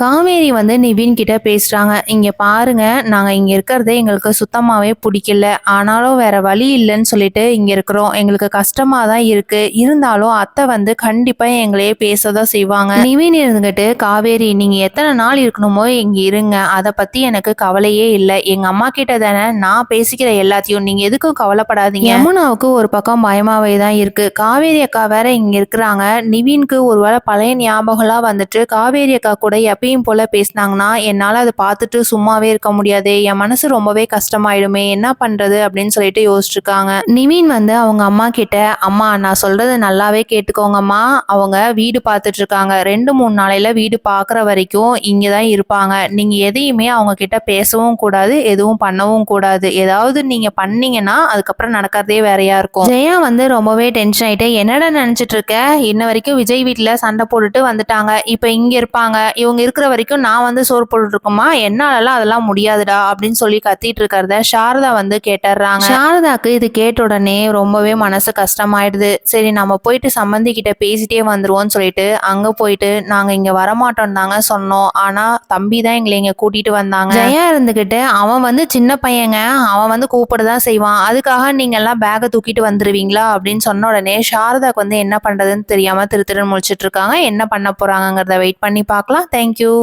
காவேரி வந்து நிவின் கிட்ட பேசுறாங்க. இங்க பாருங்க நாங்க இங்க இருக்கிறதே எங்களுக்கு சுத்தமாவே பிடிக்கல. ஆனாலும் வேற வழி இல்லைன்னு சொல்லிட்டு இங்க இருக்கிறோம். எங்களுக்கு கஷ்டமா தான் இருக்கு. இருந்தாலும் அத்தை வந்து கண்டிப்பா எங்களையே பேசதான் செய்வாங்க. நிவின் இருந்துகிட்டு காவேரி நீங்க எத்தனை நாள் இருக்கணுமோ இங்க இருங்க. அதை பத்தி எனக்கு கவலையே இல்லை. எங்க அம்மா கிட்ட தானே நான் பேசிக்கிற எல்லாத்தையும். நீங்க எதுக்கும் கவலைப்படாதீங்க. யமுனாவுக்கு ஒரு பக்கம் பயமாவே தான் இருக்கு. காவேரி அக்கா வேற இங்க இருக்கிறாங்க. நிவின்க்கு ஒருவேளை பழைய ஞாபகம்லாம் வந்துட்டு காவேரி அக்கா கூட எப்பயும் போல பேசினாங்கன்னா என்னால் அதை பார்த்துட்டு சும்மாவே இருக்க முடியாது என் மனசு ரொம்பவே கஷ்டமாயிடுமே என்ன பண்ணுறது அப்படின்னு சொல்லிட்டு யோசிச்சிருக்காங்க. நிவின் வந்து அவங்க அம்மா கிட்ட அம்மா நான் சொல்கிறத நல்லாவே கேட்டுக்கோங்கம்மா. அவங்க வீடு பார்த்துட்டு இருக்காங்க ரெண்டு மூணு நாளையில் வீடு பார்க்குற வரைக்கும் இங்கே தான் இருப்பாங்க. நீங்கள் எதையுமே அவங்க கிட்ட பேசவும் கூடாது எதுவும் பண்ணவும் கூடாது. ஏதாவது நீங்கள் பண்ணீங்கன்னா அதுக்கப்புறம் நடக்கிறதே வேறையா இருக்கும். ஜெயா வந்து ரொம்பவே டென்ஷன் ஆயிட்டு என்னடா நினைச்சிட்டு இருக்க இன்ன வரைக்கும் விஜய் வீட்டில் சண்டை போட்டுட்டு வந்துட்டாங்க. இப்போ இங்கே இருப்பாங்க. இவங்க இருக்கிற வரைக்கும் நான் வந்து சோறு போட்டுட்டு இருக்கோமா என்னாலலாம் அதெல்லாம் முடியாதுடா அப்படின்னு சொல்லி கத்திட்டு இருக்கிறத சாரதா வந்து கேட்டுறாங்க சாரதாக்கு இது கேட்ட உடனே ரொம்பவே மனசு கஷ்டமாயிடுது. சரி நம்ம போயிட்டு சம்மந்தி கிட்ட பேசிட்டே வந்துருவோம்னு சொல்லிட்டு அங்க போயிட்டு நாங்க இங்க வரமாட்டோம் தாங்க சொன்னோம். ஆனா தம்பி தான் எங்களை இங்க கூட்டிட்டு வந்தாங்க. ஜெயா இருந்துகிட்டு அவன் வந்து சின்ன பையங்க அவன் வந்து கூப்பிடதான் செய்வான். அதுக்காக நீங்க எல்லாம் பேக்கை தூக்கிட்டு வந்துருவீங்களா அப்படின்னு சொன்ன உடனே சாரதாக்கு வந்து என்ன பண்றதுன்னு தெரியாம திரு திருன்னு முழிச்சிட்டு இருக்காங்க. என்ன பண்ண போறாங்கங்கிறத வெயிட் பண்ணி பார்க்கலாம். Thank you you.